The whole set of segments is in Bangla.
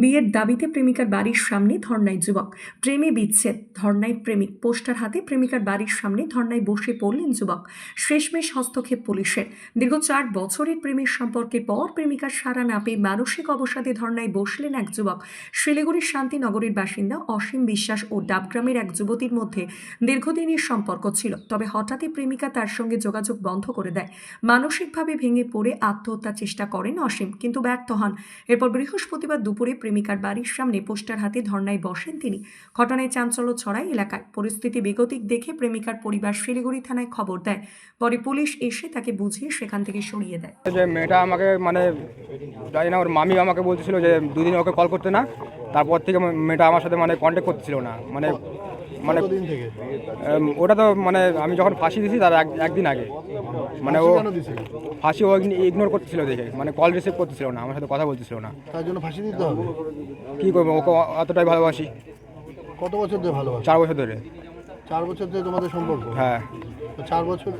বিয়ের দাবিতে প্রেমিকার বাড়ির সামনে ধর্নায় যুবক। প্রেমে বিচ্ছেদ, ধর্নায় প্রেমিক। পোস্টার হাতে প্রেমিকার বাড়ির সামনে ধর্নায় বসে পড়লেন যুবক। শেষমেশ হস্তক্ষেপ পুলিশের। দীর্ঘ চার বছরের প্রেমের সম্পর্কের পর প্রেমিকার সারা না পেয়ে মানসিক অবসাদে ধর্নায় বসলেন এক যুবক। শিলিগুড়ির শান্তিনগরের বাসিন্দা অসীম বিশ্বাস ও ডাবগ্রামের এক যুবতীর মধ্যে দীর্ঘদিনের সম্পর্ক ছিল। তবে হঠাৎই প্রেমিকা তার সঙ্গে যোগাযোগ বন্ধ করে দেয়। মানসিকভাবে ভেঙে পড়ে আত্মহত্যার চেষ্টা করেন অসীম, কিন্তু ব্যর্থ হন। এরপর বৃহস্পতিবার দুপুরে প্রেমিকার বাড়ির সামনে পোস্টার হাতে ধর্নায় বসেন তিনি। ঘটনায় চাঞ্চল্য ছড়ায় এলাকায়। পরিস্থিতি বেগতিক দেখে প্রেমিকার পরিবার শিলিগুড়ি থানায় খবর দেয়। পরে পুলিশ এসে তাকে বুঝিয়ে সেখান থেকে সরিয়ে দেয়। যে মেয়েটা আমাকে মানে জানি না, ওর মামি আমাকে বলছিল যে দুদিন ওকে কল করতে না। তারপর থেকে মেয়েটা আমার সাথে মানে কন্ট্যাক্ট করছিল না। মানে মানে ওটা তো মানে আমি যখন ফাঁসি দিয়েছি তার এক- একদিন আগে। মানে ও ফাঁসি ও ইগনোর করতেছিল দেখে। মানে কল রিসিভ করতেছিল না আমার সাথে কথা বলতেছিল না। তার জন্য ফাঁসি দিতে হবে? কী করব? ওকে অতটাই ভালোবাসি। কত বছর ধরে ভালোবাসা? চার বছর ধরে। চার বছর ধরে তোমাদের সম্পর্ক? হ্যাঁ। তো চার বছর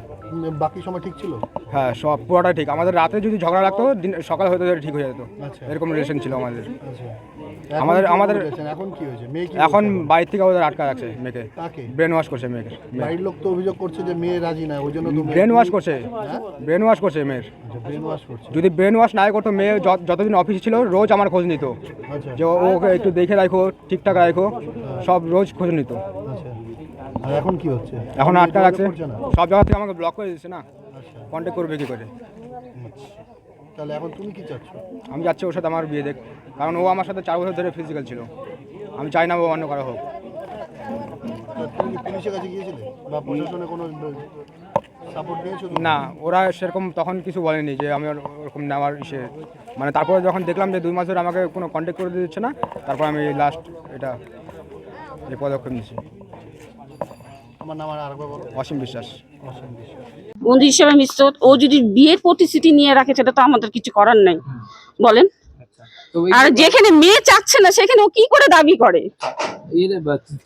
বাকি সময় ঠিক ছিল? হ্যাঁ সব পুরোটাই ঠিক। আমাদের রাতে যদি ঝগড়া লাগতো দিন সকাল হতে ঠিক হয়ে যেত। আচ্ছা। এরকম রিলেশন ছিল আমাদের। আচ্ছা। আমাদের- আমাদের- এখন কি হয়েছে? মেয়ে এখন? বাইরে থেকে ওদের আটকা রাখছে মেয়েকে। ব্রেন ওয়াশ করছে মেয়েকে। বাড়ির লোক তো অভিযোগ করছে যে মেয়ে রাজি না ওই জন্য ব্রেন ওয়াশ করছে। ব্রেন ওয়াশ করছে মেয়ের। করছে। যদি ব্রেন ওয়াশ নাই করতো মেয়ে যত- যতদিন অফিসে ছিল রোজ আমার খোঁজ নিত। আচ্ছা। যে ও- ওকে একটু দেখে রাখো ঠিকঠাক রাখো সব রোজ খোঁজ নিত। আচ্ছা আর এখন কি হচ্ছে? এখন আটকা না? সব জায়গা থেকে আমাকে ব্লক করে দিচ্ছে না? আচ্ছা কন্ট্যাক্ট করবে কি করে। তাহলে এখন তুমি কি চাচ্ছ? আমি যাচ্ছি ওর সাথে আমার বিয়ে দেখ কারণ ও আমার সাথে চার বছর ধরে ফিজিক্যাল ছিল। আমি চাই না ও অন্য কারও হোক। তো তুমি কি পুলিশের কাছে গিয়েছিলে? বা প্রশাসনে কোনো সাপোর্ট নিয়েছো না ওরা সেরকম তখন কিছু বলেনি যে আমি ওরকম নেওয়ার ইসে মানে তারপরে যখন দেখলাম যে দুই মাস ধরে আমাকে কোনো কন্ট্যাক্ট করে দিচ্ছে না তারপর আমি লাস্ট এটা এই পদক্ষেপ নিচ্ছি আমার নাম আর আরেকবার বলো। অসীম বিশ্বাস। অসীম বিশ্বাস। বন্ধু হিসেবে মিশত ও যদি বিয়ের প্রতিশ্রুতি নিয়ে রাখে সেটা তো আমাদের কিছু করার নাই। বলেন। আর যেখানে মেয়ে চাচ্ছে না সেখানে ও কি করে দাবি করে?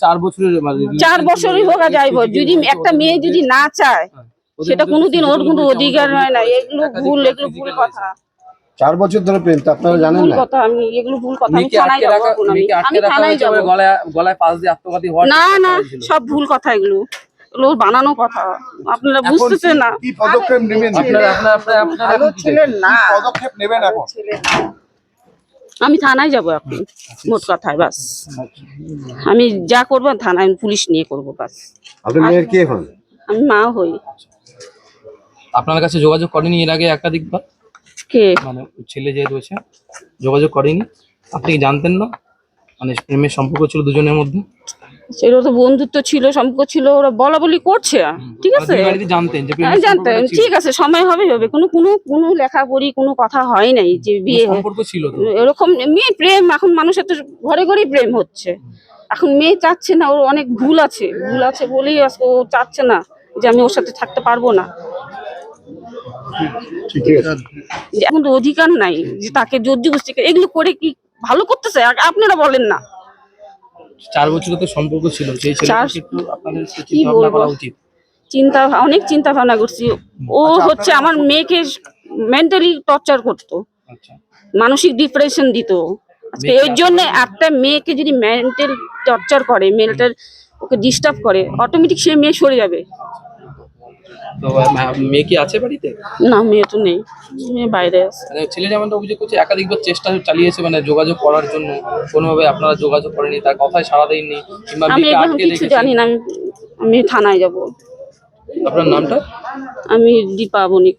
চার বছরের মানে চার বছরই হোক যাইব যদি একটা মেয়ে যদি না চায় সেটা কোনোদিন ওর কোনো অধিকার হয় না। এগুলো ভুল এগুলো ভুল কথা। চার বছর ধরে প্রেম তো আপনারা জানেন না? কথা আমি এগুলো ভুল কথা আমি থানায় আটকে যাব রাখা এখন আমি মেয়েকে আমি আটকে রাখা থানায় হয়েছে গলায় গলায় পাশ দিয়ে আত্মঘাতী হওয়ার না না সব ভুল কথা এগুলো। এগুলো ওর বানানো কথা। আপনারা বুঝতেছেন না। কি পদক্ষেপ নেবেন? আপনারা আপনারা আপনারা আপনারা এখন কি চাইছেন? না। পদক্ষেপ নেবেন এখন? আমি থানায় যাব এখন মোট কথায় বাস। আমি যা করব থানায় পুলিশ নিয়ে করব বাস। আপনি মেয়ের কে হন? আমি মা হই। আপনার কাছে যোগাযোগ করেনি এর আগে একাধিকবার? কে? মানে ছেলে যে রয়েছে যোগাযোগ করেনি। আপনি কি জানতেন না? মানে প্রেমের সম্পর্ক ছিল দুজনের মধ্যে? সেটা তো বন্ধুত্ব ছিল সম্পর্ক ছিল ওরা বলা বলি করছে ঠিক আছে? জানতেন যে হ্যাঁ ছিল? ঠিক আছে সময় হবে হবে। কোনো কোনো কোনো লেখাপড়ি কোনো কথা হয় নাই যে বিয়ে সম্পর্ক ছিল এরকম মেয়ে প্রেম এখন মানুষের তো ঘরে ঘরেই প্রেম হচ্ছে। এখন মেয়ে চাচ্ছে না ওর অনেক ভুল আছে। ভুল আছে বলেই আজকে ও চাচ্ছে না যে আমি ওর সাথে থাকতে পারব না। ঠিক আছে। এখন তো অধিকার নাই যে তাকে জোর জবরদস্তি এগুলো করে কি ভালো করতেছে? আপনারা বলেন না। চার বছরের তো সম্পর্ক ছিল সেই ছেলেকে একটু আপনাদের কি চিন্তা ভাবনা করা উচিত। চিন্তা অনেক চিন্তা ভাবনা করছি ও হচ্ছে আমার মেয়েকে মেন্টালি টর্চার করতো। আচ্ছা। মানসিক ডিপ্রেশন দিত। আজকে এর জন্য একটা মেয়েকে যদি মেন্টাল টর্চার করে মেন্টাল ওকে ডিস্টার্ব করে অটোমেটিক সে মেয়ে সরে যাবে। তো মেয়ে কি আছে বাড়িতে? না মেয়ে তো নেই। মেয়ে বাইরে আছে। মানে ছেলে যেমনটা অভিযোগ করছে একাধিকবার চেষ্টা চালিয়েছে মানে যোগাযোগ করার জন্য। কোনোভাবে আপনারা যোগাযোগ করেনি তার কথায় সাড়া দেননি কিংবা আমি মেয়েকে এখন আটকে কিছু রেখেছে। জানি না আমি আমি থানায় যাব। আপনার নামটা? আমি দীপা বণিক।